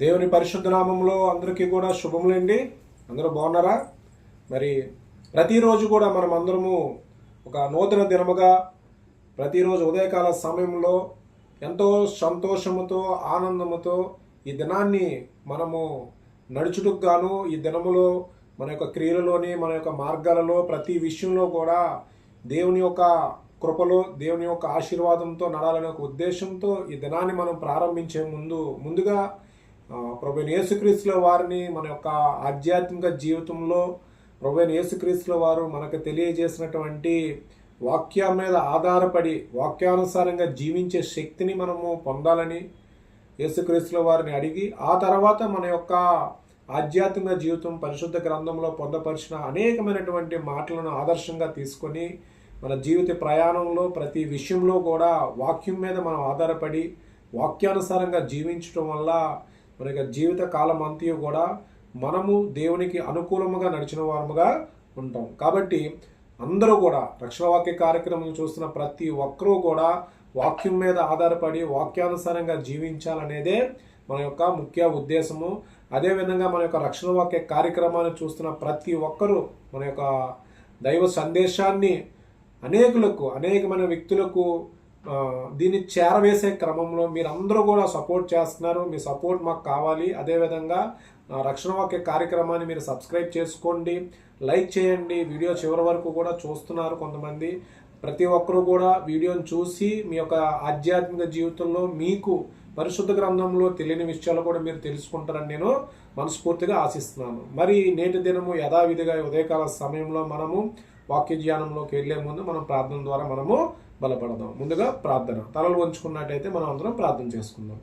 దేవుని పరిశుద్ధ నామంలో అందరికీ కూడా శుభములండి. అందరూ బాగున్నారా? మరి ప్రతిరోజు కూడా మనం అందరము ఒక నూతన దినముగా ప్రతిరోజు ఉదయకాల సమయంలో ఎంతో సంతోషముతో ఆనందముతో ఈ దినాన్ని మనము నడుచుటకు గాను ఈ దినములో మన యొక్క క్రియలలోని మన యొక్క మార్గాలలో ప్రతి విషయంలో కూడా దేవుని యొక్క కృపలో దేవుని యొక్క ఆశీర్వాదంతో నడాలనే ఒక ఉద్దేశంతో ఈ దినాన్ని మనం ప్రారంభించే ముందు ముందుగా ప్రభు యేసుక్రీస్తుల వారిని మన యొక్క ఆధ్యాత్మిక జీవితంలో ప్రభు యేసుక్రీస్తుల వారు మనకు తెలియజేసినటువంటి వాక్యం మీద ఆధారపడి వాక్యానుసారంగా జీవించే శక్తిని మనము పొందాలని యేసుక్రీస్తుల వారిని అడిగి ఆ తర్వాత మన యొక్క ఆధ్యాత్మిక జీవితం పరిశుద్ధ గ్రంథంలో పొందపరిచిన అనేకమైనటువంటి మాటలను ఆదర్శంగా తీసుకొని మన జీవిత ప్రయాణంలో ప్రతి విషయంలో కూడా వాక్యం మీద మనం ఆధారపడి వాక్యానుసారంగా జీవించడం వల్ల మన యొక్క జీవిత కాలం అంతయు కూడా మనము దేవునికి అనుకూలముగా నడిచిన వారముగా ఉంటాం. కాబట్టి అందరూ కూడా రక్షణ వాక్య కార్యక్రమం చూస్తున్న ప్రతి ఒక్కరూ కూడా వాక్యం మీద ఆధారపడి వాక్యానుసారంగా జీవించాలనేదే మన యొక్క ముఖ్య ఉద్దేశము. అదేవిధంగా మన యొక్క రక్షణ వాక్య కార్యక్రమాన్ని చూస్తున్న ప్రతి ఒక్కరూ మన యొక్క దైవ సందేశాన్ని అనేకులకు అనేకమైన వ్యక్తులకు దీన్ని చేరవేసే క్రమంలో మీరందరూ కూడా సపోర్ట్ చేస్తున్నారు. మీ సపోర్ట్ మాకు కావాలి. అదేవిధంగా రక్షణ వాక్య కార్యక్రమాన్ని మీరు సబ్స్క్రైబ్ చేసుకోండి. లైక్ చేయండి. వీడియో చివరి వరకు కూడా చూస్తున్నారు కొంతమంది. ప్రతి ఒక్కరూ కూడా వీడియోని చూసి మీ యొక్క ఆధ్యాత్మిక జీవితంలో మీకు పరిశుద్ధ గ్రంథంలో తెలియని విషయాలు కూడా మీరు తెలుసుకుంటారని నేను మనస్ఫూర్తిగా ఆశిస్తున్నాను. మరి నేటి దినము యథావిధిగా ఉదయకాల సమయంలో మనము వాక్య ధ్యానంలోకి వెళ్ళే ముందు మనం ప్రార్థన ద్వారా మనము బలపడదాం. ముందుగా ప్రార్థన. తలలు వంచుకున్నట్టయితే మనం అందరం ప్రార్థన చేసుకుందాం.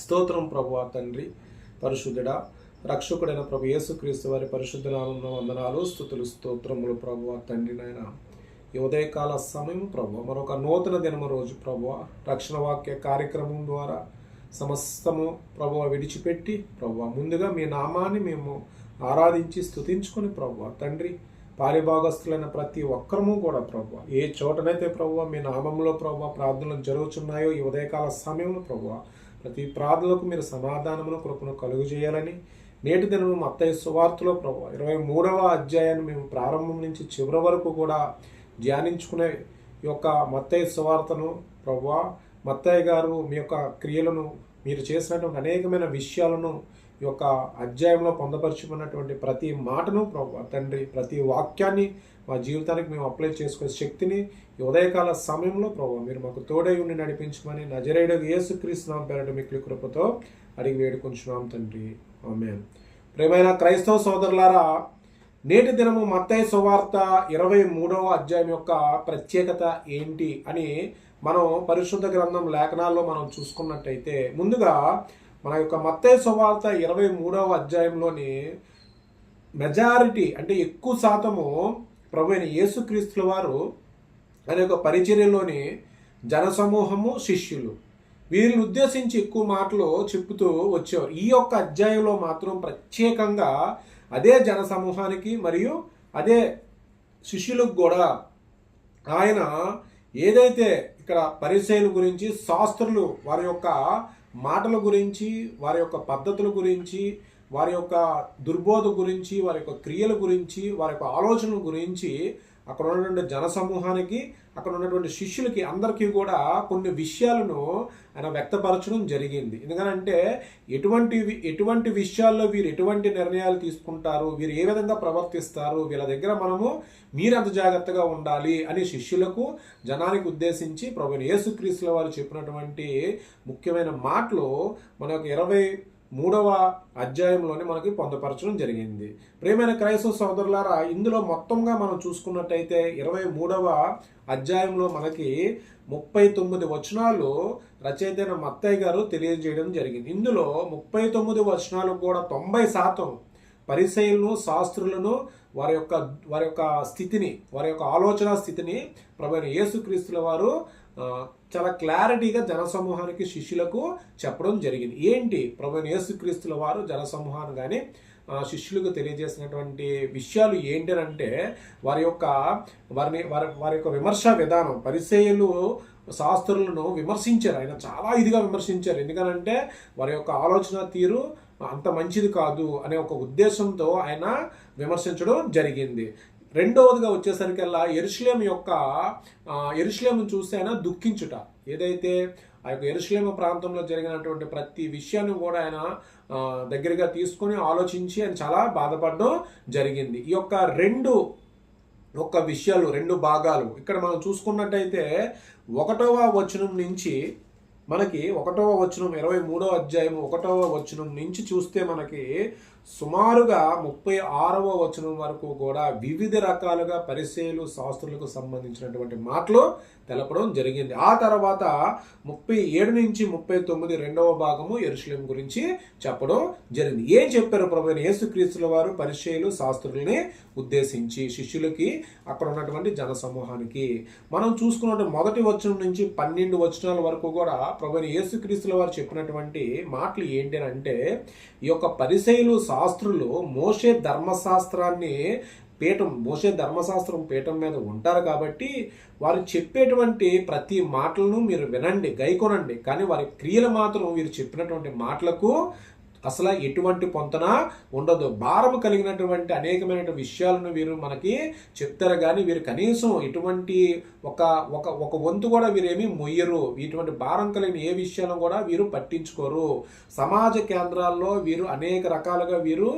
స్తోత్రం ప్రభు తండ్రి పరిశుద్ధుడా రక్షకుడైన ప్రభు యేసుక్రీస్తు వారి పరిశుద్ధ నామంలో వందనాలు స్థుతులు స్తోత్రములు ప్రభు తండ్రి నాయన. ఉదయకాల సమయం ప్రభు మరొక నూతన దినము రోజు ప్రభు రక్షణ వాక్య కార్యక్రమం ద్వారా సమస్తము ప్రభు విడిచిపెట్టి ప్రభు ముందుగా మీ నామాన్ని మేము ఆరాధించి స్తుతించుకొని ప్రభు తండ్రి పారిభాగస్తులైన ప్రతి ఒక్కరము కూడా ప్రభు ఏ చోటనైతే ప్రభు మీ నామంలో ప్రభు ప్రార్థనలు జరుగుతున్నాయో ఈ ఉదయకాల సమయంలో ప్రభు ప్రతి ప్రార్థనలకు మీరు సమాధానమును కృపను కలుగు చేయాలని నేటి దినము మత్తయ్య సువార్తలో ప్రభు ఇరవై మూడవ అధ్యాయాన్ని మేము ప్రారంభం నుంచి చివరి వరకు కూడా ధ్యానించుకునే ఈ యొక్క మత్తయ్య సువార్తను ప్రభు మత్తయ్య గారు మీ యొక్క క్రియలను మీరు చేసినటువంటి అనేకమైన విషయాలను యొక్క అధ్యాయంలో పొందపరుచుకున్నటువంటి ప్రతి మాటను తండ్రి ప్రతి వాక్యాన్ని మా జీవితానికి మేము అప్లై చేసుకునే శక్తిని ఉదయకాల సమయంలో ప్రభు మీరు మాకు తోడై ఉండి నడిపించమని నజరేడు యేసుక్రీస్తునాం పేరట మీకు కృపతో అడిగి వేడుకుంటున్నాం తండ్రి. ఆమె ప్రేమైన క్రైస్తవ సోదరులారా నేటి దినము మత్తయ్య సువార్త ఇరవై మూడవ అధ్యాయం యొక్క ప్రత్యేకత ఏంటి అని మనం పరిశుద్ధ గ్రంథం లేఖనాల్లో మనం చూసుకున్నట్టయితే ముందుగా మన యొక్క మత్తే సువార్త ఇరవై మూడవ అధ్యాయంలోని మెజారిటీ అంటే ఎక్కువ శాతము ప్రభు అయిన యేసుక్రీస్తుల వారు ఆయన యొక్క పరిచర్యలోని జనసమూహము శిష్యులు. వీరిని ఉద్దేశించి ఎక్కువ మాటలు చెప్పుతూ వచ్చేవారు. ఈ యొక్క అధ్యాయంలో మాత్రం ప్రత్యేకంగా అదే జనసమూహానికి మరియు అదే శిష్యులకు కూడా ఆయన ఏదైతే ఇక్కడ పరిచయల గురించి శాస్త్రులు వారి యొక్క మాటల గురించి వారి యొక్క పద్ధతుల గురించి వారి యొక్క దుర్బోధ గురించి వారి యొక్క క్రియల గురించి వారి యొక్క ఆలోచనల గురించి అక్కడ ఉన్నటువంటి జనసమూహానికి అక్కడ ఉన్నటువంటి శిష్యులకి అందరికీ కూడా కొన్ని విషయాలను ఆయన వ్యక్తపరచడం జరిగింది. ఎందుకంటే ఎటువంటి ఎటువంటి విషయాల్లో వీరు ఎటువంటి నిర్ణయాలు తీసుకుంటారు వీరు ఏ విధంగా ప్రవర్తిస్తారు వీళ్ళ దగ్గర మనము మీరంత జాగ్రత్తగా ఉండాలి అని శిష్యులకు జనానికి ఉద్దేశించి ప్రభు యేసుక్రీస్తుల వారు చెప్పినటువంటి ముఖ్యమైన మాటలు మన యొక్క ఇరవై మూడవ అధ్యాయంలోనే మనకి పొందపరచడం జరిగింది. ప్రేమైన క్రైస్తవ సోదరులారా ఇందులో మొత్తంగా మనం చూసుకున్నట్టయితే ఇరవై మూడవ అధ్యాయంలో మనకి ముప్పై తొమ్మిది వచనాలు రచయితైన మత్తయ్య గారు తెలియజేయడం జరిగింది. ఇందులో ముప్పై తొమ్మిది వచనాలు కూడా తొంభై శాతం పరిశైలను శాస్త్రులను వారి యొక్క వారి యొక్క స్థితిని వారి యొక్క ఆలోచన స్థితిని ప్రభు యేసుక్రీస్తుల వారు చాలా క్లారిటీగా జనసమూహానికి శిష్యులకు చెప్పడం జరిగింది. ఏంటి? ప్రభు యేసుక్రీస్తుల వారు జనసమూహాన్ని కానీ శిష్యులకు తెలియజేసినటువంటి విషయాలు ఏంటంటే వారి యొక్క వారిని వారి వారి యొక్క విమర్శ విధానం పరిచయులు శాస్త్రులను విమర్శించారు. ఆయన చాలా ఇదిగా విమర్శించారు. ఎందుకనంటే వారి యొక్క ఆలోచన తీరు అంత మంచిది కాదు అనే ఒక ఉద్దేశంతో ఆయన విమర్శించడం జరిగింది. రెండవదిగా వచ్చేసరికల్లా ఎరుషులేం యొక్క ఎరుషులేం చూసి ఆయన దుఃఖించుట. ఏదైతే ఆ యొక్క ఎరుషలేమ ప్రాంతంలో జరిగినటువంటి ప్రతి విషయాన్ని కూడా ఆయన దగ్గరగా తీసుకొని ఆలోచించి ఆయన చాలా బాధపడడం జరిగింది. ఈ యొక్క రెండు ఒక విషయాలు రెండు భాగాలు. ఇక్కడ మనం చూసుకున్నట్టయితే ఒకటవ వచనం నుంచి మనకి ఒకటవ వచనం ఇరవై మూడవ అధ్యాయం ఒకటవ వచనం నుంచి చూస్తే మనకి సుమారుగా ముప్పై ఆరవ వచనం వరకు కూడా వివిధ రకాలుగా పరిచయలు శాస్త్రులకు సంబంధించినటువంటి మాటలు తెలపడం జరిగింది. ఆ తర్వాత ముప్పై ఏడు నుంచి ముప్పై తొమ్మిది రెండవ భాగము ఎరుశలేం గురించి చెప్పడం జరిగింది. ఏం చెప్పారు ప్రభు యేసుక్రీస్తుల వారు? పరిచయలు శాస్త్రుల్ని ఉద్దేశించి శిష్యులకి అక్కడ ఉన్నటువంటి జన సమూహానికి మనం చూసుకున్నట్టు మొదటి వచనం నుంచి పన్నెండు వచనాల వరకు కూడా ప్రభు యేసుక్రీస్తుల వారు చెప్పినటువంటి మాటలు ఏంటి అని అంటే ఈ యొక్క పరిచయలు శాస్త్రులు మోషే ధర్మశాస్త్రాన్ని పీఠం మోసే ధర్మశాస్త్రం పీఠం మీద ఉంటారు కాబట్టి వారు చెప్పేటువంటి ప్రతి మాటలను మీరు వినండి గైకొనండి. కానీ వారి క్రియలు మాత్రం వీరు చెప్పినటువంటి మాటలకు అసలు ఎటువంటి పొంతన ఉండదు. భారం కలిగినటువంటి అనేకమైన విషయాలను వీరు మనకి చెప్తారు కానీ వీరు కనీసం ఎటువంటి ఒక ఒక ఒక వంతు కూడా వీరేమీ మొయ్యరు. ఇటువంటి భారం కలిగిన ఏ విషయాలను కూడా వీరు పట్టించుకోరు. సమాజ కేంద్రాల్లో వీరు అనేక రకాలుగా వీరు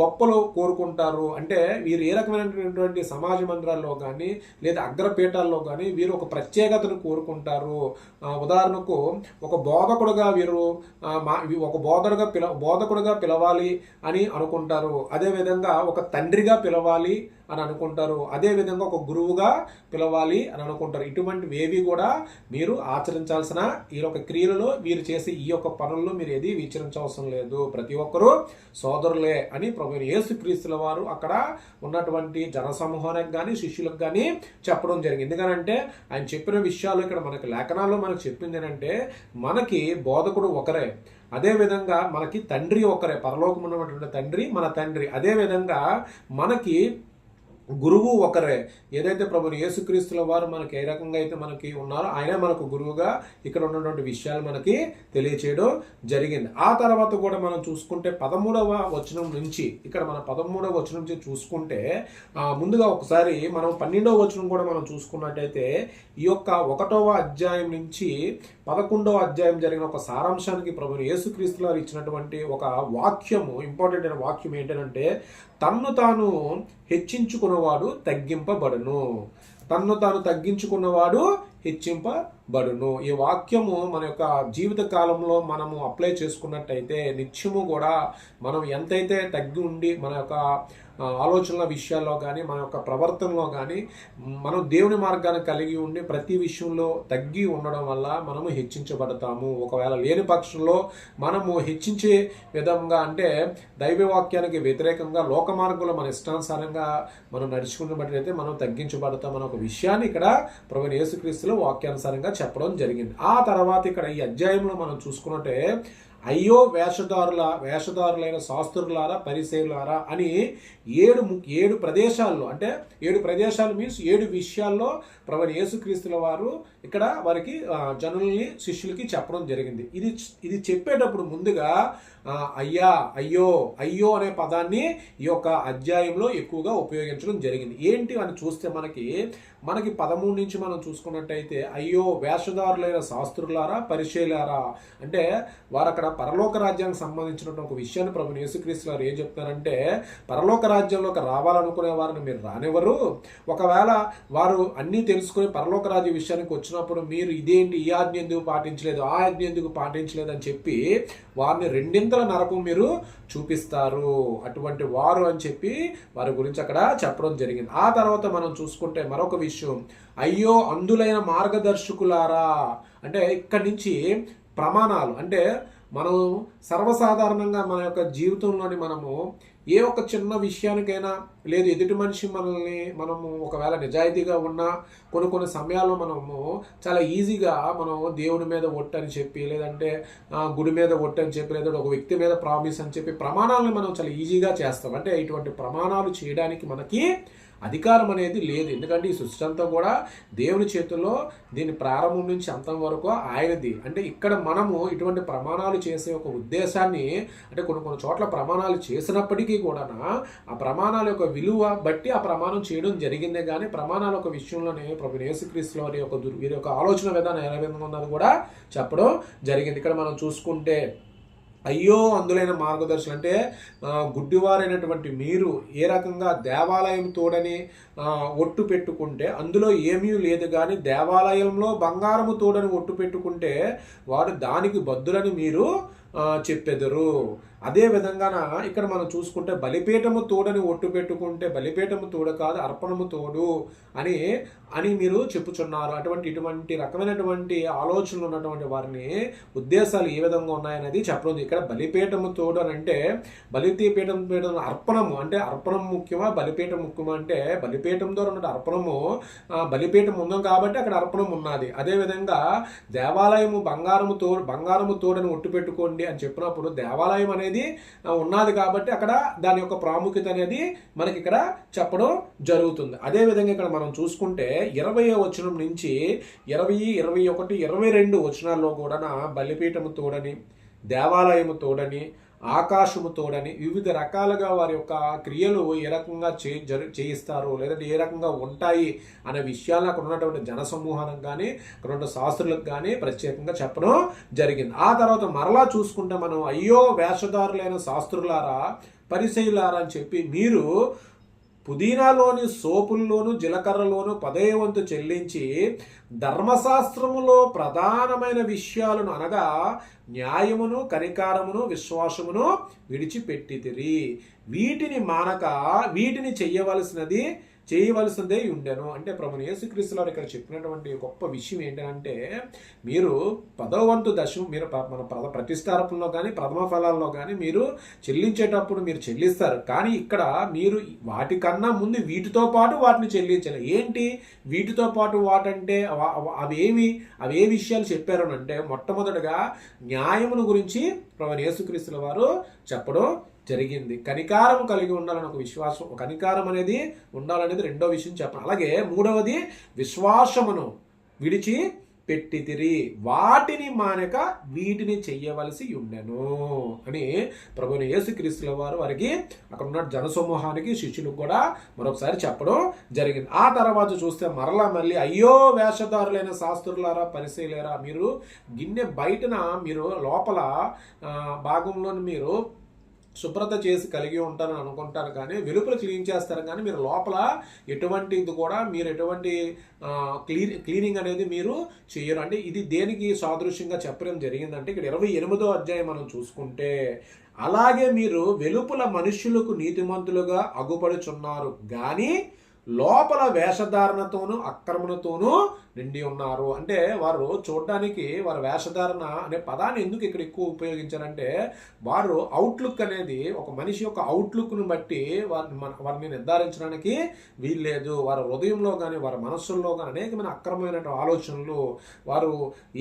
గొప్పలు కోరుకుంటారు. అంటే వీరు ఏ రకమైనటువంటి సమాజ మందిరాల్లో కానీ లేదా అగ్రపీఠాల్లో కానీ వీరు ఒక ప్రత్యేకతను కోరుకుంటారు. ఉదాహరణకు ఒక బోధకుడుగా వీరు ఆ, మా ఒక బోధకుడుగా పిల బోధకుడుగా పిలవాలి అని అనుకుంటారు. అదేవిధంగా ఒక తండ్రిగా పిలవాలి అని అనుకుంటారు. అదేవిధంగా ఒక గురువుగా పిలవాలి అని అనుకుంటారు. ఇటువంటివి ఏవి కూడా మీరు ఆచరించాల్సిన ఈ యొక్క క్రియలలో మీరు చేసే ఈ యొక్క పనుల్లో మీరు ఏది విచరించవసరం లేదు. ప్రతి ఒక్కరూ సోదరులే అని ప్రభు యేసుక్రీస్తుల వారు అక్కడ ఉన్నటువంటి జనసమూహానికి కానీ శిష్యులకు కానీ చెప్పడం జరిగింది. ఎందుకనంటే ఆయన చెప్పిన విషయాలు ఇక్కడ మనకి లేఖనాల్లో మనకు చెప్పింది ఏంటంటే మనకి బోధకుడు ఒకరే. అదేవిధంగా మనకి తండ్రి ఒకరే పరలోకం ఉన్నటువంటి తండ్రి మన తండ్రి. అదేవిధంగా మనకి గురువు ఒకరే. ఏదైతే ప్రభుని యేసుక్రీస్తుల వారు మనకి ఏ రకంగా అయితే మనకి ఉన్నారో ఆయన మనకు గురువుగా ఇక్కడ ఉన్నటువంటి విషయాలు మనకి తెలియచేయడం జరిగింది. ఆ తర్వాత కూడా మనం చూసుకుంటే పదమూడవ వచనం నుంచి ఇక్కడ మన పదమూడవ వచనం నుంచి చూసుకుంటే ముందుగా ఒకసారి మనం పన్నెండవ వచనం కూడా మనం చూసుకున్నట్టయితే ఈ యొక్క ఒకటవ అధ్యాయం నుంచి పదకొండవ అధ్యాయం జరిగిన ఒక సారాంశానికి ప్రభుని యేసుక్రీస్తుల వారు ఇచ్చినటువంటి ఒక వాక్యము ఇంపార్టెంట్ అయిన వాక్యం ఏంటంటే తన్ను తాను హెచ్చించుకున్నవాడు తగ్గింపబడను. తన్ను తాను తగ్గించుకున్నవాడు హెచ్చింపబడును. ఈ వాక్యము మన యొక్క జీవిత కాలంలో మనము అప్లై చేసుకున్నట్టయితే నిత్యము కూడా మనం ఎంతైతే తగ్గి ఉండి మన యొక్క ఆలోచనల విషయాల్లో కానీ మన యొక్క ప్రవర్తనలో కానీ మనం దేవుని మార్గాన్ని కలిగి ఉండి ప్రతి విషయంలో తగ్గి ఉండడం వల్ల మనము హెచ్చించబడతాము. ఒకవేళ లేని పక్షంలో మనము హెచ్చించే విధంగా అంటే దైవ వాక్యానికి వ్యతిరేకంగా లోక మార్గంలో మన ఇష్టానుసారంగా మనం నడుచుకున్న అయితే మనం తగ్గించబడతాం అనే ఒక విషయాన్ని ఇక్కడ ప్రభు యేసుక్రీస్తులో వాక్యానుసారంగా చెప్పడం జరిగింది. ఆ తర్వాత ఇక్కడ ఈ అధ్యాయంలో మనం చూసుకున్నట్టే అయ్యో వేషధారుల వేషధారులైన శాస్త్రులారా పరిసేయులారా అని ఏడు ము- ఏడు ప్రదేశాల్లో అంటే ఏడు ప్రదేశాలు మీన్స్ ఏడు విషయాల్లో ప్రభు యేసుక్రీస్తుల వారు ఇక్కడ వారికి జనరల్ని జనుల్ని శిష్యులకి చెప్పడం జరిగింది. ఇది ఇది చెప్పేటప్పుడు ముందుగా అయ్యా అయ్యో అయ్యో అనే పదాన్ని ఈ యొక్క అధ్యాయంలో ఎక్కువగా ఉపయోగించడం జరిగింది. ఏంటి అని చూస్తే మనకి మనకి పదమూడు నుంచి మనం చూసుకున్నట్టయితే అయ్యో వేషధారులైన శాస్త్రులారా పరిచయలారా అంటే వారు అక్కడ పరలోక రాజ్యానికి సంబంధించినటువంటి ఒక విషయాన్ని ప్రభు యేసుక్రీస్తు గారు ఏం చెప్తారంటే పరలోక రాజ్యంలోకి రావాలనుకునే వారిని మీరు రానివ్వరు. ఒకవేళ వారు అన్నీ తెలుసుకుని పరలోక రాజ్య విషయానికి వచ్చినప్పుడు మీరు ఇదేంటి? ఈ ఆజ్ఞ ఎందుకు పాటించలేదు? ఆ ఆజ్ఞ ఎందుకు పాటించలేదు అని చెప్పి వారిని రెండింతల నరకం మీరు చూపిస్తారు. అటువంటి వారు అని చెప్పి వారి గురించి అక్కడ చెప్పడం జరిగింది. ఆ తర్వాత మనం చూసుకుంటే మరొక విషయం. అయ్యో అందులైన మార్గదర్శకులారా! అంటే ఇక్కడి నుంచి ప్రమాణాలు. అంటే మనం సర్వసాధారణంగా మన యొక్క జీవితంలోని మనము ఏ ఒక్క చిన్న విషయానికైనా లేదు ఎదుటి మనిషి మనల్ని మనము ఒకవేళ నిజాయితీగా ఉన్నా కొన్ని కొన్ని సమయాల్లో మనము చాలా ఈజీగా మనం దేవుడి మీద ఒట్టు అని చెప్పి లేదంటే గుడి మీద ఒట్టు అని చెప్పి లేదంటే ఒక వ్యక్తి మీద ప్రామిస్ అని చెప్పి ప్రమాణాలను మనం చాలా ఈజీగా చేస్తాం. అంటే ఇటువంటి ప్రమాణాలు చేయడానికి మనకి అధికారం అనేది లేదు. ఎందుకంటే ఈ సృష్టి అంతా కూడా దేవుని చేతుల్లో దీని ప్రారంభం నుంచి అంతం వరకు ఆయనది. అంటే ఇక్కడ మనము ఇటువంటి ప్రమాణాలు చేసే ఒక ఉద్దేశాన్ని అంటే కొన్ని కొన్ని చోట్ల ప్రమాణాలు చేసినప్పటికీ కూడా ఆ ప్రమాణాల యొక్క విలువ బట్టి ఆ ప్రమాణం చేయడం జరిగిందే కానీ ప్రమాణాల యొక్క విషయంలోనే ప్రభు యేసుక్రీస్తు వారి యొక్క దుర్- వీరి యొక్క ఆలోచన విధానం ఎలా విధంగా ఉన్నది కూడా చెప్పడం జరిగింది. ఇక్కడ మనం చూసుకుంటే అయ్యో అందులైన మార్గదర్శులు. అంటే గుడ్డివారైనటువంటి మీరు ఏ రకంగా దేవాలయం తోడని ఒట్టు పెట్టుకుంటే అందులో ఏమీ లేదు కానీ దేవాలయంలో బంగారము తోడని ఒట్టు పెట్టుకుంటే వారు దానికి బద్దులని మీరు చెప్పెదరు. అదే విధంగాన ఇక్కడ మనం చూసుకుంటే బలిపీఠము తోడని ఒట్టు పెట్టుకుంటే బలిపీఠము తోడు కాదు అర్పణము తోడు అని అని మీరు చెప్పుచున్నారు. అటువంటి ఇటువంటి రకమైనటువంటి ఆలోచనలు ఉన్నటువంటి వారిని ఉద్దేశాలు ఏ విధంగా ఉన్నాయనేది చెప్పడం ఇక్కడ బలిపీఠము తోడు అని అంటే బలిపీఠం పీఠం అర్పణము అంటే అర్పణం ముఖ్యమా బలిపీఠం ముఖ్యమా అంటే బలిపీఠం ద్వారా ఉన్న అర్పణము బలిపీఠం ఉందాం కాబట్టి అక్కడ అర్పణం ఉన్నది. అదే విధంగా దేవాలయము బంగారము తోడు బంగారము తోడని ఒట్టు పెట్టుకోండి అని చెప్పినప్పుడు దేవాలయం అనేది ఉన్నది కాబట్టి అక్కడ దాని యొక్క ప్రాముఖ్యత అనేది మనకి ఇక్కడ చెప్పడం జరుగుతుంది. అదే విధంగా ఇక్కడ మనం చూసుకుంటే ఇరవై వచనం నుంచి ఇరవై ఇరవై ఒకటి ఇరవై రెండు వచనాల్లో కూడా బలిపీఠము తోడని దేవాలయము తోడని ఆకాశము తోడని వివిధ రకాలుగా వారి యొక్క క్రియలు ఏ రకంగా చే జరు చేయిస్తారు లేదంటే ఏ రకంగా ఉంటాయి అనే విషయాలను అక్కడ ఉన్నటువంటి జనసమూహానికి కానీ అక్కడ ఉన్న శాస్త్రులకు కానీ ప్రత్యేకంగా చెప్పడం జరిగింది. ఆ తర్వాత మరలా చూసుకుంటే మనం అయ్యో వేషధారులైన శాస్త్రులారా పరిశైలారా అని చెప్పి మీరు పుదీనాలోని సోపుల్లోను జీలకర్రలోను పదే వంతు చెల్లించి ధర్మశాస్త్రములో ప్రధానమైన విషయాలను అనగా న్యాయమును కనికారమును విశ్వాసమును విడిచిపెట్టితిరి. వీటిని మానక వీటిని చెయ్యవలసినది చేయవలసిందే ఉండెను. అంటే ప్రభు యేసుక్రీస్తు వారు ఇక్కడ చెప్పినటువంటి గొప్ప విషయం ఏంటంటే మీరు పదవ వంతు దశం మీరు మన ప్ర- ప్రతిష్టాపనలో కానీ ప్రథమ ఫలాల్లో కానీ మీరు చెల్లించేటప్పుడు మీరు చెల్లిస్తారు. కానీ ఇక్కడ మీరు వాటికన్నా ముందు వీటితో పాటు వాటిని చెల్లించాలి. ఏంటి? వీటితో పాటు వాటంటే అవ- అవ- అవేమి? అవి ఏ విషయాలు చెప్పారు అని అంటే మొట్టమొదటగా న్యాయమును గురించి ప్రభు యేసుక్రీస్తుల వారు చెప్పడం జరిగింది. కనికారం కలిగి ఉండాలని ఒక విశ్వాసం కనికారం అనేది ఉండాలనేది రెండో విషయం చెప్పాలి. అలాగే మూడవది విశ్వాసమును విడిచి పెట్టితిరి. వాటిని మానక వీటిని చెయ్యవలసి ఉండెను అని ప్రభుని యేసుక్రీస్తుల వారు వారికి అక్కడ ఉన్న జనసమూహానికి శిష్యులకు కూడా మరొకసారి చెప్పడం జరిగింది. ఆ తర్వాత చూస్తే మరలా మళ్ళీ అయ్యో వేషధారులైన శాస్త్రులారా పరిశీలేరా మీరు గిన్నె బయటన మీరు లోపల భాగంలోని మీరు శుభ్రత చేసి కలిగి ఉంటారని అనుకుంటారు కానీ వెలుపల క్లీన్ చేస్తారు కానీ మీరు లోపల ఎటువంటి ఇది కూడా మీరు ఎటువంటి క్లీన్ క్లీనింగ్ అనేది మీరు చేయరు. అంటే ఇది దేనికి సాదృశ్యంగా చెప్పడం జరిగిందంటే ఇక్కడ ఇరవై ఎనిమిదో అధ్యాయం మనం చూసుకుంటే అలాగే మీరు వెలుపల మనుషులకు నీతిమంతులుగా అగుపడుచున్నారు కానీ లోపల వేషధారణతోనూ అక్రమణతోనూ నిండి ఉన్నారు. అంటే వారు చూడడానికి వారి వేషధారణ అనే పదాన్ని ఎందుకు ఇక్కడ ఎక్కువ ఉపయోగించారంటే వారు అవుట్లుక్ అనేది ఒక మనిషి యొక్క అవుట్లుక్ను బట్టి వారిని మన వారిని నిర్ధారించడానికి వీల్లేదు. వారి హృదయంలో కానీ వారి మనస్సుల్లో కానీ అనేకమైన అక్రమమైన ఆలోచనలు వారు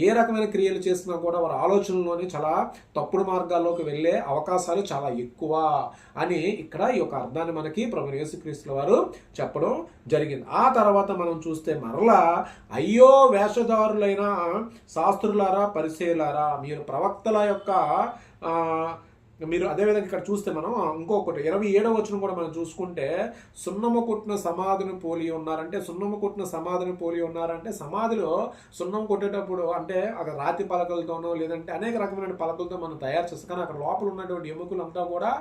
ఏ రకమైన క్రియలు చేసినా కూడా వారి ఆలోచనలోని చాలా తప్పుడు మార్గాల్లోకి వెళ్ళే అవకాశాలు చాలా ఎక్కువ అని ఇక్కడ ఈ యొక్క అర్థాన్ని మనకి ప్రభు యేసుక్రీస్తుల వారు చెప్పడం జరిగింది. ఆ తర్వాత మనం చూస్తే మరలా అయ్యో వేషధారులైన శాస్త్రులారా పరిచయలారా మీరు ప్రవక్తల యొక్క మీరు అదేవిధంగా ఇక్కడ చూస్తే మనం ఇంకొకటి ఇరవై ఏడవ వచ్చిన కూడా మనం చూసుకుంటే సున్నము కొట్టిన సమాధిని పోలి ఉన్నారంటే సున్నము కొట్టిన సమాధిని పోలి ఉన్నారంటే సమాధిలో సున్నం కొట్టేటప్పుడు అంటే అక్కడ రాతి పలకలతోనో లేదంటే అనేక రకమైన పలకలతో మనం తయారు చేస్తాం. కానీ అక్కడ లోపల ఉన్నటువంటి ఎముకలంతా కూడా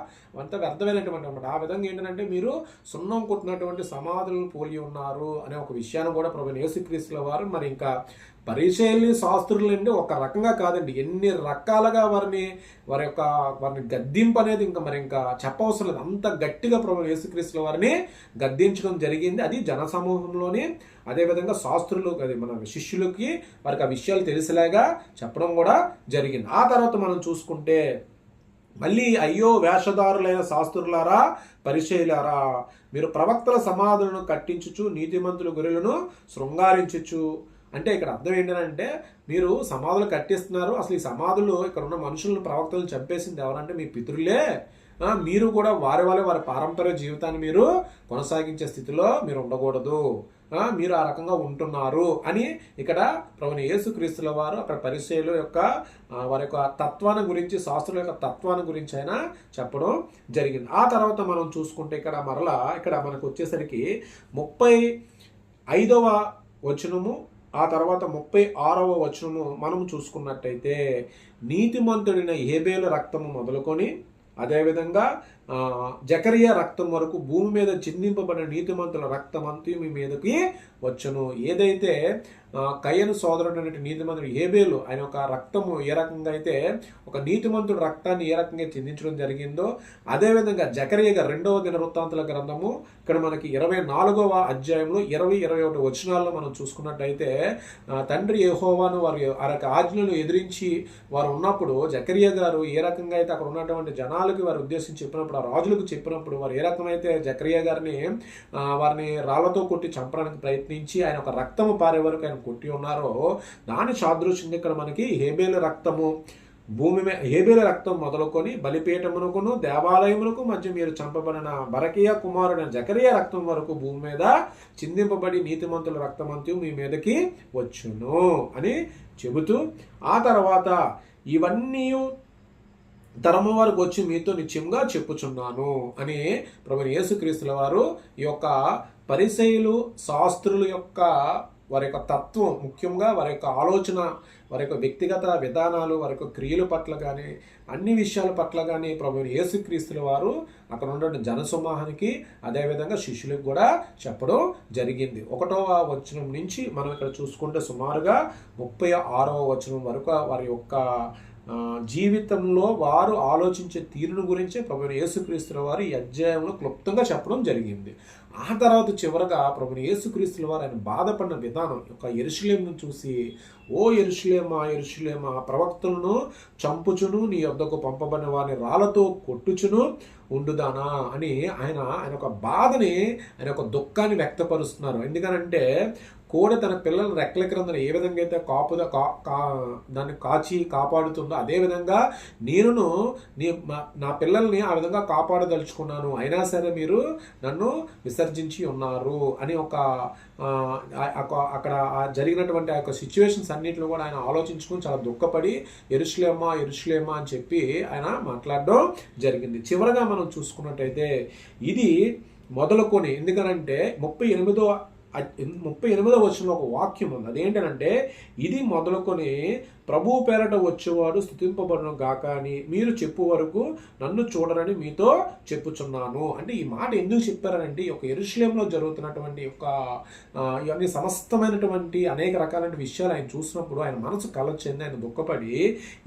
అంతా వ్యర్థమైనటువంటి అనమాట ఆ విధంగా ఏంటంటే మీరు సున్నం కొట్టినటువంటి సమాధులను పోలి ఉన్నారు అనే ఒక విషయాన్ని కూడా ప్రభు యేసుక్రీస్తుల వారు మరి ఇంకా పరిచయల్ని శాస్త్రులండి ఒక రకంగా కాదండి. ఎన్ని రకాలుగా వారిని వారి యొక్క వారిని గద్దింపు అనేది ఇంకా మరి ఇంకా చెప్పవసరం లేదు. అంత గట్టిగా ప్రభు యేసుక్రీస్తుల వారిని గద్దించడం జరిగింది. అది జనసమూహంలోనే అదేవిధంగా శాస్త్రులు అది మన శిష్యులకి వారికి ఆ విషయాలు తెలిసేలాగా చెప్పడం కూడా జరిగింది. ఆ తర్వాత మనం చూసుకుంటే మళ్ళీ అయ్యో వేషధారులైన శాస్త్రులారా పరిచయలారా మీరు ప్రవక్తల సమాధులను కట్టించుచు నీతిమంతుల గొర్రెలను శృంగారించుచు అంటే ఇక్కడ అర్థం ఏంటంటే మీరు సమాధులు కట్టిస్తున్నారు. అసలు ఈ సమాధులు ఇక్కడ ఉన్న మనుషులను ప్రవక్తలను చంపేసింది ఎవరంటే మీ పితృలే. మీరు కూడా వారి వాళ్ళ వారి పారంపర్య జీవితాన్ని మీరు కొనసాగించే స్థితిలో మీరు ఉండకూడదు. మీరు ఆ రకంగా ఉంటున్నారు అని ఇక్కడ ప్రభుని యేసుక్రీస్తుల వారు అక్కడ పరిచయలు యొక్క వారి యొక్క తత్వాన్ని గురించి శాస్త్రుల యొక్క తత్వాన్ని గురించి అయినా చెప్పడం జరిగింది. ఆ తర్వాత మనం చూసుకుంటే ఇక్కడ మరలా ఇక్కడ మనకు వచ్చేసరికి ముప్పై ఐదవ వచనము ఆ తర్వాత ముప్పై ఆరవ వచనము మనం చూసుకున్నట్టయితే నీతిమంతుడిన ఏబేలు రక్తము మొదలుకొని అదేవిధంగా ఆ, జకరియా రక్తం వరకు భూమి మీద చిందింపబడిన నీతిమంతుల రక్తం అంతయు మీ మీదకి వచ్చును. ఏదైతే కయ్యను సోదరుడు అనే నీతిమంతుడు ఏబేలు ఆయన యొక్క రక్తము ఏ రకంగా అయితే ఒక నీతిమంతుడు రక్తాన్ని ఏ రకంగా చిందించడం జరిగిందో అదేవిధంగా జకరియ గారు రెండవ దినవృత్తాంతుల గ్రంథము ఇక్కడ మనకి ఇరవై నాలుగవ అధ్యాయంలో ఇరవై ఇరవై ఒకటి వచనాల్లో మనం చూసుకున్నట్టయితే తండ్రి యెహోవాను వారి ఆ యొక్క ఆజ్ఞలు ఎదిరించి వారు ఉన్నప్పుడు జకరియా గారు ఏ రకంగా అయితే అక్కడ ఉన్నటువంటి జనాలకి వారు ఉద్దేశించి చెప్పినప్పుడు ఆ రాజులకు చెప్పినప్పుడు వారు ఏ రకమైతే జకరియా గారిని వారిని రాళ్ళతో కొట్టి చంపడానికి ప్రయత్నించి ఆయన ఒక రక్తము పారే వరకు ఆయన కొట్టి ఉన్నారో దాని సాదృశ్యంగా ఇక్కడ మనకి హేబేల రక్తము భూమి మీద హేబేల రక్తం మొదలుకొని బలిపీఠమునకును దేవాలయమునకు మధ్య మీరు చంపబడిన బరకీయ కుమారుడైన జకరియా రక్తం వరకు భూమి మీద చిందింపబడి నీతిమంతుల రక్తమంతు మీ మీదకి వచ్చును అని చెబుతూ ఆ తర్వాత ఇవన్నీ తరము వరకు వచ్చి మీతో నిత్యంగా చెప్పుచున్నాను అని ప్రభు యేసుక్రీస్తుల వారు ఈ యొక్క పరిశైలు శాస్త్రుల యొక్క వారి యొక్క తత్వం ముఖ్యంగా వారి యొక్క ఆలోచన వారి యొక్క వ్యక్తిగత విధానాలు వారి యొక్క క్రియల పట్ల కానీ అన్ని విషయాల పట్ల కానీ ప్రభు యేసుక్రీస్తుల వారు అక్కడ ఉన్న జనసమూహానికి అదేవిధంగా శిష్యులకు కూడా చెప్పడం జరిగింది. ఒకటవ వచనం నుంచి మనం ఇక్కడ చూసుకుంటే సుమారుగా ముప్పై ఆరవ వచనం వరకు వారి యొక్క జీవితంలో వారు ఆలోచించే తీరును గురించి ప్రభు యేసుక్రీస్తుల వారు ఈ అధ్యాయంలో క్లుప్తంగా చెప్పడం జరిగింది. ఆ తర్వాత చివరగా ప్రభుని యేసుక్రీస్తుల వారు ఆయన బాధపడిన విధానం యొక్క ఎరుషులేమును చూసి ఓ ఎరుషులేమా ఎరుషులేమా ప్రవక్తలను చంపుచును నీ వద్దకు పంపబడిన వారిని రాళ్ళతో కొట్టుచును ఉండుదానా అని ఆయన ఆయన ఒక బాధని ఆయన ఒక దుఃఖాన్ని వ్యక్తపరుస్తున్నారు. ఎందుకనంటే కోడి తన పిల్లల రెక్కల క్రిందన ఏ విధంగా అయితే కాపుద కా కా దాన్ని కాచి కాపాడుతుందో అదేవిధంగా నేనును నీ నా పిల్లల్ని ఆ విధంగా కాపాడదలుచుకున్నాను. అయినా సరే మీరు నన్ను విసర్జించి ఉన్నారు అని ఒక అక్కడ జరిగినటువంటి ఆ యొక్క సిచ్యువేషన్స్ అన్నింటిలో కూడా ఆయన ఆలోచించుకుని చాలా దుఃఖపడి ఎరుషులేమా ఎరుషులేమా అని చెప్పి ఆయన మాట్లాడడం జరిగింది. చివరగా మనం చూసుకున్నట్టయితే ఇది మొదలుకొని ఎందుకనంటే ముప్పై ఎనిమిదో ముప్పై ఎనిమిదో వచ్చిన ఒక వాక్యం ఉంది. అదేంటంటే ఇది మొదలుకొని ప్రభు పేరట వచ్చేవాడు స్థుతింపబడును గాక అని మీరు చెప్పు వరకు నన్ను చూడరని మీతో చెప్పుచున్నాను. అంటే ఈ మాట ఎందుకు చెప్పారనంటే ఈ యొక్క ఎరుషులేంలో జరుగుతున్నటువంటి యొక్క ఇవన్నీ సమస్తమైనటువంటి అనేక రకాలైన విషయాలు ఆయన చూసినప్పుడు ఆయన మనసు కలొచ్చింది ఆయన దుఃఖపడి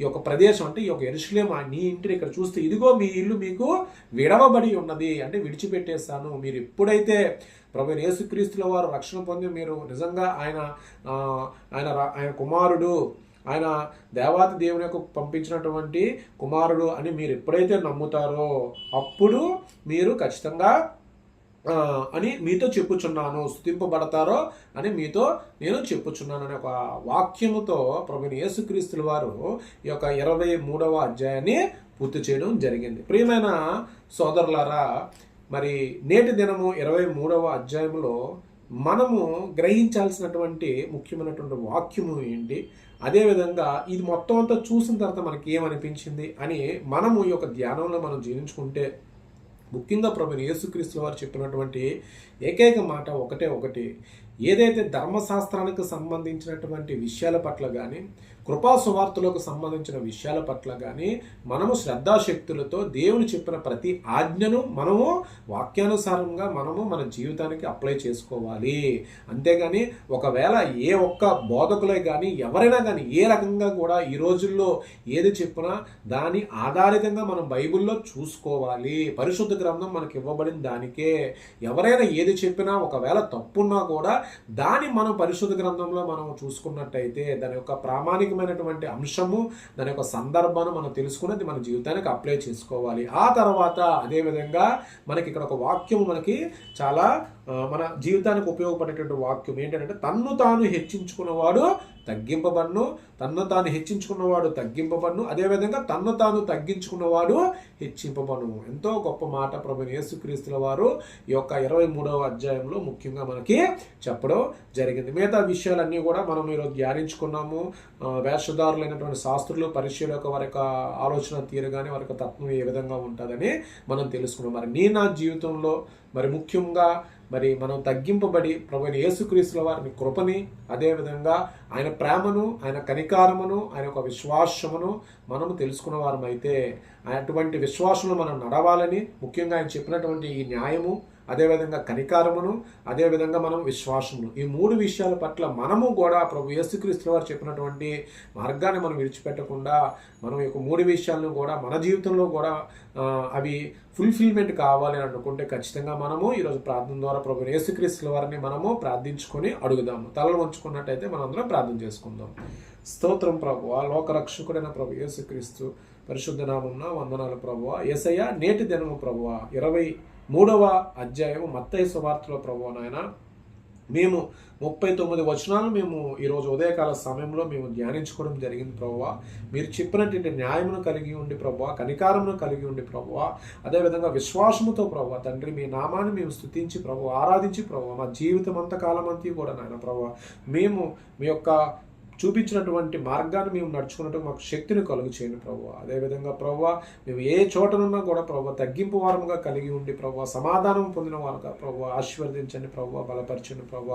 ఈ యొక్క ప్రదేశం అంటే ఈ యొక్క ఎరుషులేం నీ ఇంటిని ఇక్కడ చూస్తే ఇదిగో మీ ఇల్లు మీకు విడవబడి ఉన్నది అంటే విడిచిపెట్టేస్తాను మీరు ఎప్పుడైతే ప్రభు యేసుక్రీస్తుల వారు రక్షణ పొంది మీరు నిజంగా ఆయన ఆయన ఆయన కుమారుడు ఆయన దేవాతి దేవుని యొక్క పంపించినటువంటి కుమారుడు అని మీరు ఎప్పుడైతే నమ్ముతారో అప్పుడు మీరు ఖచ్చితంగా అని మీతో చెప్పుచున్నాను స్థుతింపబడతారో అని మీతో నేను చెప్పుచున్నాను అనే ఒక వాక్యముతో ప్రభుని యేసుక్రీస్తుల వారు ఈ యొక్క ఇరవై మూడవ అధ్యాయాన్ని పూర్తి చేయడం జరిగింది. ప్రియమైన సోదరులారా మరి నేటి దినము ఇరవై మూడవ అధ్యాయంలో మనము గ్రహించాల్సినటువంటి ముఖ్యమైనటువంటి వాక్యము ఏంటి? అదేవిధంగా ఇది మొత్తం అంతా చూసిన తర్వాత మనకి ఏమనిపించింది అని మనము ఈ యొక్క ధ్యానంలో మనం జీవించుకుంటే ముఖ్యంగా ప్రభు యేసుక్రీస్తు వారు చెప్పినటువంటి ఏకైక మాట ఒకటే ఒకటి. ఏదైతే ధర్మశాస్త్రానికి సంబంధించినటువంటి విషయాల పట్ల కానీ కృపా సువార్తలకు సంబంధించిన విషయాల పట్ల కానీ మనము శ్రద్ధాశక్తులతో దేవుని చెప్పిన ప్రతి ఆజ్ఞను మనము వాక్యానుసారంగా మనము మన జీవితానికి అప్లై చేసుకోవాలి. అంతేగాని ఒకవేళ ఏ ఒక్క బోధకులే కానీ ఎవరైనా కానీ ఏ రకంగా కూడా ఈ రోజుల్లో ఏది చెప్పినా దాని ఆధారితంగా మనం బైబిల్లో చూసుకోవాలి. పరిశుద్ధ గ్రంథం మనకి ఇవ్వబడిన దానికే. ఎవరైనా ఏది చెప్పినా ఒకవేళ తప్పున్నా కూడా దాన్ని మనం పరిశుద్ధ గ్రంథంలో మనం చూసుకున్నట్టయితే దాని యొక్క ప్రామాణిక ప్రామాణికమైనటువంటి అంశము దాని యొక్క సందర్భాన్ని మనం తెలుసుకున్నది మన జీవితానికి అప్లై చేసుకోవాలి. ఆ తర్వాత అదేవిధంగా మనకి ఇక్కడ ఒక వాక్యం మనకి చాలా మన జీవితానికి ఉపయోగపడేటువంటి వాక్యం ఏంటంటే తన్ను తాను హెచ్చించుకున్నవాడు తగ్గింపబడును తన్ను తాను హెచ్చించుకున్నవాడు తగ్గింపబడును అదేవిధంగా తన్ను తాను తగ్గించుకున్నవాడు హెచ్చింపబడును. ఎంతో గొప్ప మాట ప్రభు యేసుక్రీస్తుల వారు ఈ యొక్క ఇరవై మూడవ అధ్యాయంలో ముఖ్యంగా మనకి చెప్పడం జరిగింది. మిగతా విషయాలన్నీ కూడా మనం ఈరోజు ధ్యానించుకున్నాము. వేషధారులైనటువంటి శాస్త్రులు పరిశీలక వారి యొక్క ఆలోచన తీరు కానీ వారి యొక్క తత్వం ఏ విధంగా ఉంటుందని మనం తెలుసుకున్నాం. మరి నీ నా జీవితంలో మరి ముఖ్యంగా మరి మనం తగ్గింపబడి ప్రభు యేసుక్రీస్తుల వారిని కృపని అదేవిధంగా ఆయన ప్రేమను ఆయన కనికారమును ఆయన యొక్క విశ్వాసమును మనము తెలుసుకున్న వారమైతే అటువంటి విశ్వాసంలో మనం నడవాలని ముఖ్యంగా ఆయన చెప్పినటువంటి ఈ న్యాయము అదేవిధంగా కనికారమును అదేవిధంగా మనం విశ్వాసమును. ఈ మూడు విషయాల పట్ల మనము కూడా ప్రభు యేసుక్రీస్తు వారు చెప్పినటువంటి మార్గాన్ని మనం విడిచిపెట్టకుండా మనం యొక్క మూడు విషయాలను కూడా మన జీవితంలో కూడా అవి ఫుల్ఫిల్మెంట్ కావాలి అని అనుకుంటే ఖచ్చితంగా మనము ఈరోజు ప్రార్థన ద్వారా ప్రభు యేసుక్రీస్తుల వారిని మనము ప్రార్థించుకొని అడుగుదాము. తలలు వంచుకున్నట్టయితే మనం అందరం ప్రార్థన చేసుకుందాం. స్తోత్రం ప్రభు ఆ లోకరక్షకుడైన ప్రభు యేసుక్రీస్తు పరిశుద్ధ నామం వందనాలు ప్రభువ ఎసయ్య నేటి దినము ప్రభువ ఇరవై మూడవ అధ్యాయము మత్తయ్య సువార్తలో ప్రభువ నాయన. మేము ముప్పై తొమ్మిది వచనాలు మేము ఈరోజు ఉదయకాల సమయంలో మేము ధ్యానించుకోవడం జరిగింది ప్రభువ. మీరు చెప్పినటువంటి న్యాయమును కలిగి ఉండి ప్రభువ కనికారమును కలిగి ఉండి ప్రభువ. అదేవిధంగా విశ్వాసముతో ప్రభువ తండ్రి మీ నామాన్ని మేము స్తుతించి ప్రభు ఆరాధించి ప్రభువ. మా జీవితం అంతకాలం అంతా కూడా నాయన ప్రభువ. మేము మీ యొక్క చూపించినటువంటి మార్గాన్ని మేము నడుచుకున్నట్టు మాకు శక్తిని కలుగు చేయండి ప్రభు అదేవిధంగా ప్రభు మేము ఏ చోటనున్నా కూడా ప్రభు తగ్గింపు వారముగా కలిగి ఉండి ప్రభు సమాధానం పొందిన వారుగా ప్రభు ఆశీర్వదించండి ప్రభు బలపరచండి ప్రభు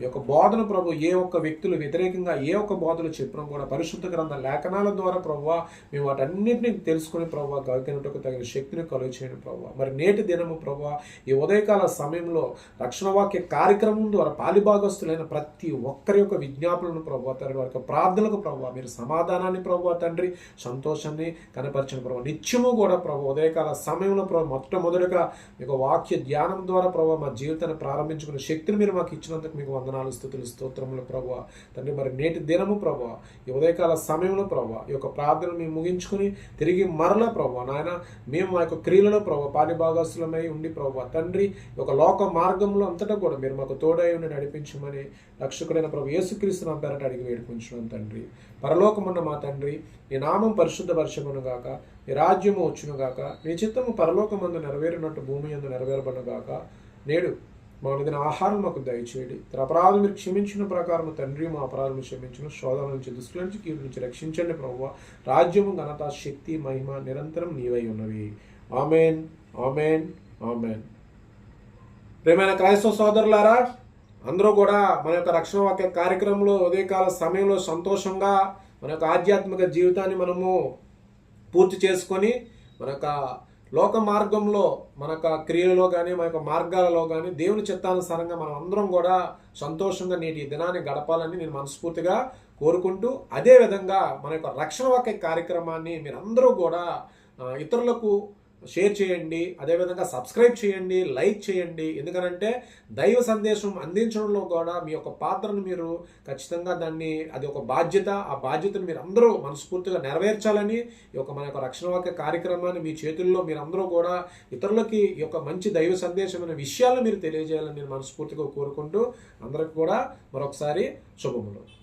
ఈ యొక్క బోధన ప్రభు ఏ ఒక్క వ్యక్తులు వ్యతిరేకంగా ఏ ఒక్క బోధలు చెప్పడం కూడా పరిశుద్ధ గ్రంథ లేఖనాల ద్వారా ప్రభు మేము వాటన్నింటినీ తెలుసుకుని ప్రభు గవికినట్టుకు తగిన శక్తిని కలుగు చేయండి ప్రభు మరి నేటి దినము ప్రభు ఈ ఉదయకాల సమయంలో రక్షణ వాక్య కార్యక్రమం ద్వారా పాలిభాగస్తులైన ప్రతి ఒక్కరి యొక్క విజ్ఞాపనను ప్రభు తండ్రి యొక్క ప్రార్థనలకు ప్రభు మీరు సమాధానాన్ని ప్రభు తండ్రి సంతోషాన్ని కనపరిచిన ప్రభు నిత్యము కూడా ప్రభు ఉదయకాల సమయంలో ప్రభు మొట్టమొదటిగా మీకు వాక్య ధ్యానం ద్వారా ప్రభు మా జీవితాన్ని ప్రారంభించుకునే శక్తిని మీరు మాకు ఇచ్చినందుకు మీకు వందనాలు స్థుతులు స్తోత్రములు ప్రభు తండ్రి మరి నేటి దినము ప్రభు ఈ ఉదయకాల సమయంలో ప్రభు ఈ యొక్క ప్రార్థన మేము ముగించుకుని తిరిగి మరల ప్రభు నాయన మేము మా యొక్క క్రియలలో ప్రభు పాలిభాగస్తులమై ఉండి ప్రభు తండ్రి ఒక లోక మార్గంలో అంతటా కూడా మీరు మాకు తోడై ఉండి నడిపించమని రక్షకుడైన ప్రభు యేసుక్రీస్తు నా పేరట అడిగి వేడుకుంటున్నాం తండ్రి. పరలోకమున్న మా తండ్రి నీ నామం పరిశుద్ధ గాక నీ రాజ్యము వచ్చును గాక నీ చిత్తము పరలోకమందు నెరవేరినట్టు భూమి యందు నెరవేరబడుగాక నేడు మా అనుదిన ఆహారం మాకు దయచేయండి. తన అపరాధం మీరు క్షమించిన ప్రకారం తండ్రి మా అపరాధం క్షమించిన. శోధన నుంచి దుస్తుల నుంచి కీడు నుంచి రక్షించండి ప్రభు రాజ్యము ఘనత శక్తి మహిమ నిరంతరం నీవై ఉన్నవి. Amen amen amen. ప్రేమైన క్రైస్తవ సోదరులారా అందరూ కూడా మన యొక్క రక్షణ వాక్య కార్యక్రమంలో ఉదయకాల సమయంలో సంతోషంగా మన యొక్క ఆధ్యాత్మిక జీవితాన్ని మనము పూర్తి చేసుకొని మన యొక్క లోక మార్గంలో మన యొక్క క్రియలలో కానీ మన యొక్క మార్గాలలో కానీ దేవుని చిత్తానుసారంగా మనం అందరం కూడా సంతోషంగా నేటి దినాన్ని గడపాలని నేను మనస్ఫూర్తిగా కోరుకుంటూ అదేవిధంగా మన యొక్క రక్షణ వాక్య కార్యక్రమాన్ని మీరందరూ కూడా ఇతరులకు షేర్ చేయండి అదేవిధంగా సబ్స్క్రైబ్ చేయండి లైక్ చేయండి. ఎందుకనంటే దైవ సందేశం అందించడంలో కూడా మీ యొక్క పాత్రను మీరు ఖచ్చితంగా దాన్ని అది ఒక బాధ్యత ఆ బాధ్యతను మీరు అందరూ మనస్ఫూర్తిగా నెరవేర్చాలని ఈ యొక్క మన యొక్క రక్షణ వాక్య కార్యక్రమాన్ని మీ చేతుల్లో మీరందరూ కూడా ఇతరులకి ఈ యొక్క మంచి దైవ సందేశమైన విషయాలను మీరు తెలియజేయాలని నేను మనస్ఫూర్తిగా కోరుకుంటూ అందరికి కూడా మరొకసారి శుభములు.